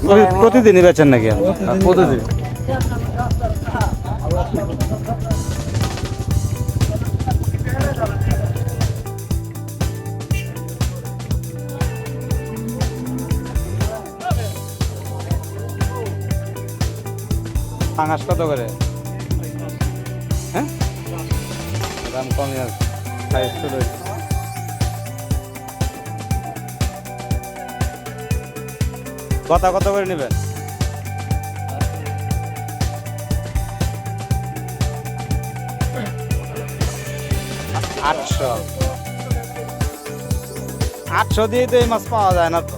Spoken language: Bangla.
প্রতি- প্রতিদিনই বেচেন নাকি? প্রতিদিন। পাঙাশ কত করে? হ্যাঁ? দাম কমই আছে সাইজ ছোট হয়েছে। কথা কত করে নেবেন? আটশো। আটশো দিয়ে তো এই মাছ পাওয়া যায় না তো।